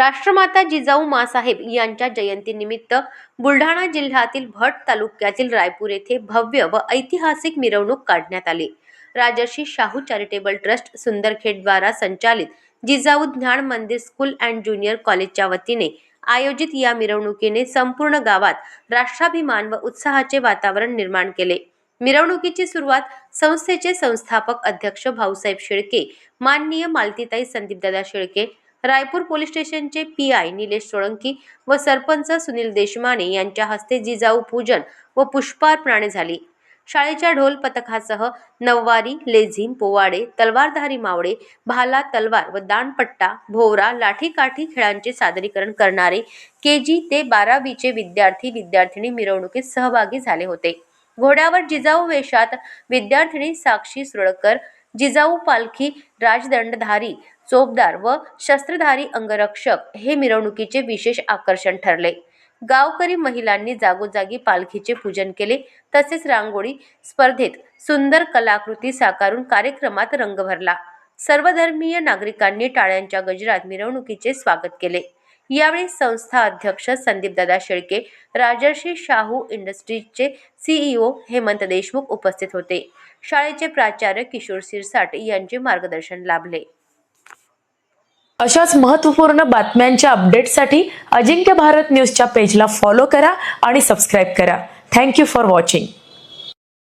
राष्ट्रमाता जिजाऊ मासाहेब यांच्या जयंतीनिमित्त बुलढाणा जिल्ह्यातील भट तालुक्यातील रायपूर येथे भव्य व ऐतिहासिक मिरवणूक काढण्यात आली. राजर्षी शाहू चॅरिटेबल ट्रस्ट सुंदरखेड द्वारा संचालित जिजाऊ ज्ञान मंदिर स्कूल अँड ज्युनियर कॉलेजच्या वतीने आयोजित या मिरवणुकीने संपूर्ण गावात राष्ट्राभिमान व उत्साहाचे वातावरण निर्माण केले. मिरवणुकीची सुरुवात संस्थेचे संस्थापक अध्यक्ष भाऊसाहेब शेळके माननीय मालतीताई संदीपदादा शेळके रायपूर पोलीस स्टेशनचे पी आय निलेश सोळंकी व सरपंच सुनील देशमाने यांच्या हस्ते जिजाऊ पूजन व पुष्पार्पणाने झाली. शाळेच्या ढोल पथकासह नववारी लेझिम पोवाडे तलवारधारी मावळे भाला तलवार व दानपट्टा भोवरा लाठीकाठी खेळांचे सादरीकरण करणारे के जी ते बारावीचे विद्यार्थी विद्यार्थिनी मिरवणुकीत सहभागी झाले होते. घोड्यावर जिजाऊ वेशात विद्यार्थिनी साक्षी सुरळकर जिजाऊ पालखी राजदंडधारी चोपदार व शस्त्रधारी अंगरक्षक हे मिरवणुकीचे विशेष आकर्षण ठरले. गावकरी महिलांनी जागोजागी पालखीचे पूजन केले. तसेच रांगोळी स्पर्धेत सुंदर कलाकृती साकारून कार्यक्रमात रंग भरला. सर्वधर्मीय नागरिकांनी टाळ्यांच्या गजरात मिरवणुकीचे स्वागत केले. यावेळी संस्था अध्यक्ष संदीपदादा शेळके राजर्षी शाहू इंडस्ट्रीजचे सीईओ हेमंत देशमुख उपस्थित होते. शाळेचे प्राचार्य किशोर सिरसाट यांचे मार्गदर्शन लाभले. अशाच महत्त्वपूर्ण बातम्यांच्या अपडेटसाठी अजिंक्य भारत न्यूजच्या पेजला फॉलो करा आणि सबस्क्राईब करा. Thank you for watching